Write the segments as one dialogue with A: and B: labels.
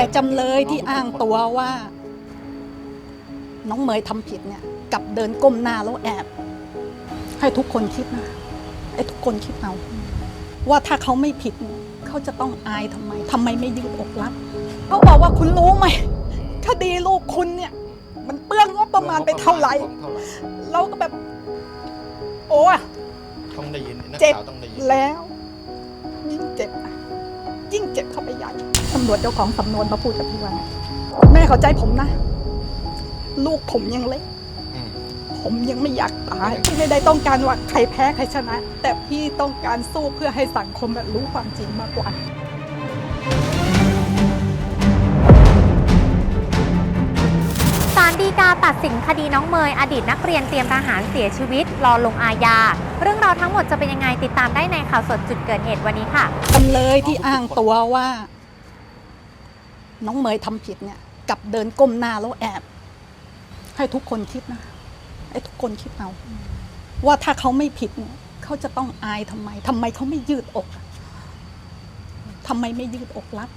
A: แต่จำเลยที่อ้างตัวว่า น้องเมยทำผิดเนี่ยกลับเดินก้มหน้าแล้วแอบ ให้ทุกคนคิดนะให้ทุกคนคิดเอาว่าถ้าเขาไม่ผิดเนี่ยเขาจะต้องอายทำไมทำไมไม่ยืดอกรับเขาบอกว่าคุณรู้ไหมคดีลูกคุณเนี่ย มันเปลืองงบประมาณไปเท่าไหร่
B: เท่าไหร่
A: เราก็แบบ โอ้อะ
B: ต้องได้ยินนัก
A: เจ็บ
B: ข่าวต้องได้ยิน
A: แล้ว รวจเจ้าของสำนวนมาพูดกับพี่ว่าไงแม่เข้าใจผมนะ ลูกผมยังเล็ก
B: อืม
A: ผมยังไม่อยากตายพี่ไม่ได้ต้องการว่าใครแพ้ใครชนะ แต่พี่ต้องการสู้เพื่อให้สังคมแบบรู้ความจริงมากกว่า
C: ศาลฎีกาตัดสินคดีน้องเมย อดีตนักเรียนเตรียมทหารเสียชีวิต รอลงอาญา เรื่องราวทั้งหมดจะเป็นยังไงติดตามได้ในข่าวสดจุดเกิดเหตุวันนี้ค่ะ
A: จำเลยที่อ้างตัวว่า น้องเมยทำผิดเนี่ยกลับเดินก้มหน้าแล้วแอบ ให้ทุกคนคิดนะให้ทุกคนคิดเอาว่าถ้าเขาไม่ผิดเนี่ยเขาจะต้องอายทำไมทำไมเขาไม่ยืดอกทำไมไม่ยืดอกรับ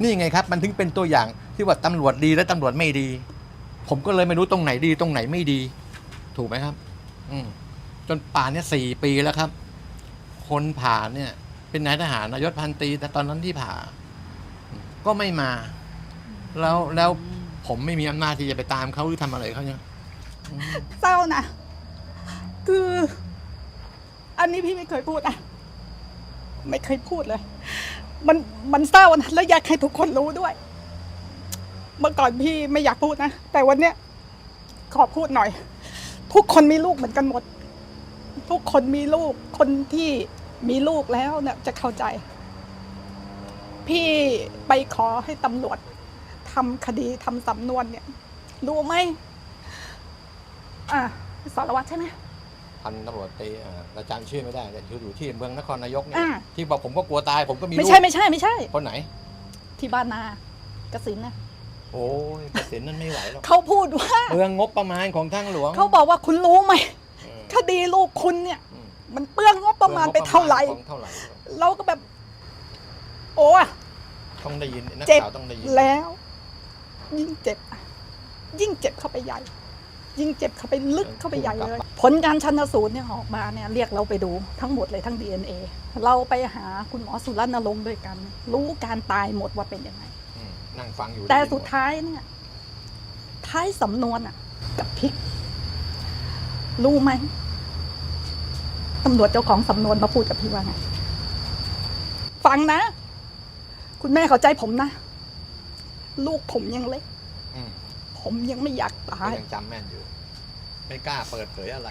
B: นี่ไงครับ มันถึงเป็นตัวอย่างที่ว่าตำรวจดีและตำรวจไม่ดี ผมก็เลยไม่รู้ตรงไหนดีตรงไหนไม่ดี ถูกไหมครับ อืมจนป่านเนี่ยสี่ปีแล้วครับ คนผ่าเนี่ย เป็นนายทหารนายศพันตรีแต่ตอนนั้นที่ผ่า ก็ไม่มา แล้วแล้วผมไม่มีอำนาจที่จะไปตามเขาหรือทำอะไรเขาเนี่ย
A: เศร้านะ คือ อันนี้พี่ไม่เคยพูดอะไม่เคยพูดเลย มันมันเศร้านะแล้วอยากให้ทุกคนรู้ด้วย เมื่อก่อนพี่ไม่อยากพูดนะ แต่วันเนี้ยขอพูดหน่อย ทุกคนมีลูกเหมือนกันหมด ทุกคนมีลูก คนที่มีลูกแล้วเนี่ยจะเข้าใจ พี่ไปขอให้ตำรวจ ทำคดีทำสำนวนเนี่ยรู้ไหมอ่าสารวัตรใช่ไหม
B: พันตำรวจตีอ่าอาจารย์ชื่อไม่ได้แต่อยู่ที่เมืองนครนายกเนี่ย
A: อ่า
B: ที่บอกผมก็กลัวตายผมก็มี
A: ไม่
B: ลูก
A: ใช่ไม่ใช่ไม่ใช่
B: คนไหน
A: ที่บ้านนากสินนะ
B: โอ้ยเกษียณนั่นไม่ไหวหรอก
A: เขาพูดว่า
B: เมืองงบประมาณของทางหลวง
A: เขาบอกว่าคุณรู้ไหม
B: อืม
A: คดีลูกคุณเนี่ย
B: อืม
A: มันเปลืองงบประมาณไปเท่าไหร่
B: ของเท่าไหร่
A: เราก็แบบ โอ้อะ
B: ต้องได้ยินนัก
A: เจ็บ
B: ข่าวต้องได้ยิน
A: แล้ว ยิ่งเจ็บอะยิ่งเจ็บเข้าไปใหญ่ ยิ่งเจ็บเข้าไปลึกเข้าไปใหญ่เลย ผลการชันสูตรเนี่ยออกมาเนี่ยเรียกเราไปดูทั้งหมดเลยทั้ง DNA เราไปหาคุณหมอสุรัตนรงค์ด้วยกัน รู้การตายหมดว่าเป็นยังไง
B: อืมนั่งฟังอยู่
A: แต่
B: ไยิน
A: สุดท้ายเนี่ยท้ายสำนวนอะกับพริก รู้ไหมตำรวจเจ้าของสำนวนมาพูดกับพี่ว่าไง ฟังนะ คุณแม่เข้าใจผมนะ ลูกผมยังเล็ก
B: อืม
A: ผมยังไม่อยากตา
B: ก็
A: ย
B: ยังจำแม่นอยู่ ไม่กล้าเปิดเผยอะไร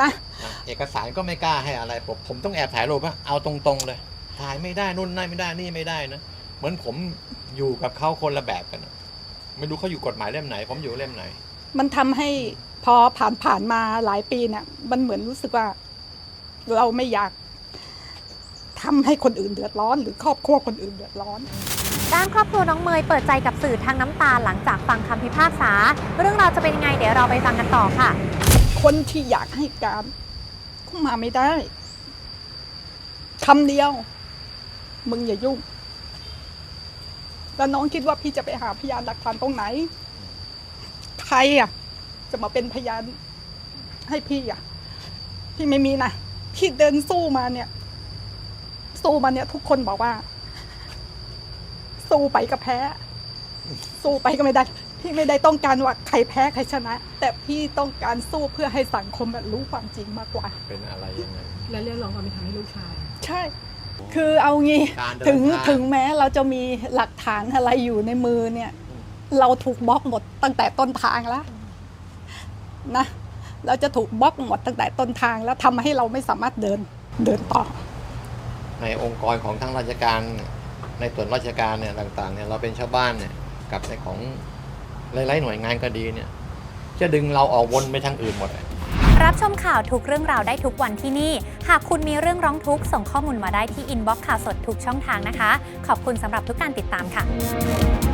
A: นะ
B: นะเอกสารก็ไม่กล้าให้อะไรผมผมต้องแอบถ่ายรูปว่าเอาตรงๆเลย ถ่ายไม่ได้นู่นนั่นไม่ได้นี่ไม่ได้นะเหมือนผมอยู่กับเขาคนละแบบกันนะไม่รู้เขาอยู่กฎหมายเล่มไหน ผมอยู่เล่มไหน
A: มันทำให้พอผ่านผ่านมาหลายปีเนี่ยมันเหมือนรู้สึกว่า เราไม่อยาก ทำให้คนอื่นเดือดร้อน หรือครอบครัวคนอื่นเดือดร้อน
C: ด้านครอบครัวน้องเมยเปิดใจกับสื่อทางน้ำตาหลังจากฟังคำพิพากษา เรื่องราวจะเป็นยังไงเดี๋ยวเราไปฟังกันต่อค่ะ
A: คนที่อยากให้การก็มาไม่ได้คำเดียว มึงอย่ายุ่ง แล้วน้องคิดว่าพี่จะไปหาพยานหลักฐานตรงไหน ใครอะ จะมาเป็นพยานให้พี่อะ พี่ไม่มีนะพี่เดินสู้มาเนี่ย สู้มาเนี่ย ทุกคนบอกว่า สู้ไปก็แพ้ สู้ไปก็ไม่ได้ พี่ไม่ได้ต้องการว่าใครแพ้ใครชนะ แต่พี่ต้องการสู้เพื่อให้สังคมแบบรู้ความจริงมากกว่า
B: เป็นอะไรยังไง
D: และเรียกร้องความเป็นธรรมให้ลูกชาย
A: ใช่ คือเอางี้
B: การเดิน
A: ถึง
B: ทาง
A: ถึงแม้เราจะมีหลักฐานอะไรอยู่ในมือเนี่ย เราถูกบล็อกหมดตั้งแต่ต้นทางแล้วนะเราจะถูกบล็อกหมดตั้งแต่ต้นทางแล้วทำให้เราไม่สามารถเดินเดินต่อ
B: ในองค์กรของทั้งราชการในส่วนราชการเนี่ยต่างๆเนี่ยเราเป็นชาวบ้านเนี่ยกับในของหลายๆหน่วยงานก็ดีเนี่ยจะดึงเราออกวนไปทางอื่นหมดเลย
C: รับชมข่าวทุกเรื่องราวได้ทุกวันที่นี่ หากคุณมีเรื่องร้องทุกข์ส่งข้อมูลมาได้ที่อินบ็อกซ์ข่าวสดทุกช่องทางนะคะ ขอบคุณสำหรับทุกการติดตามค่ะ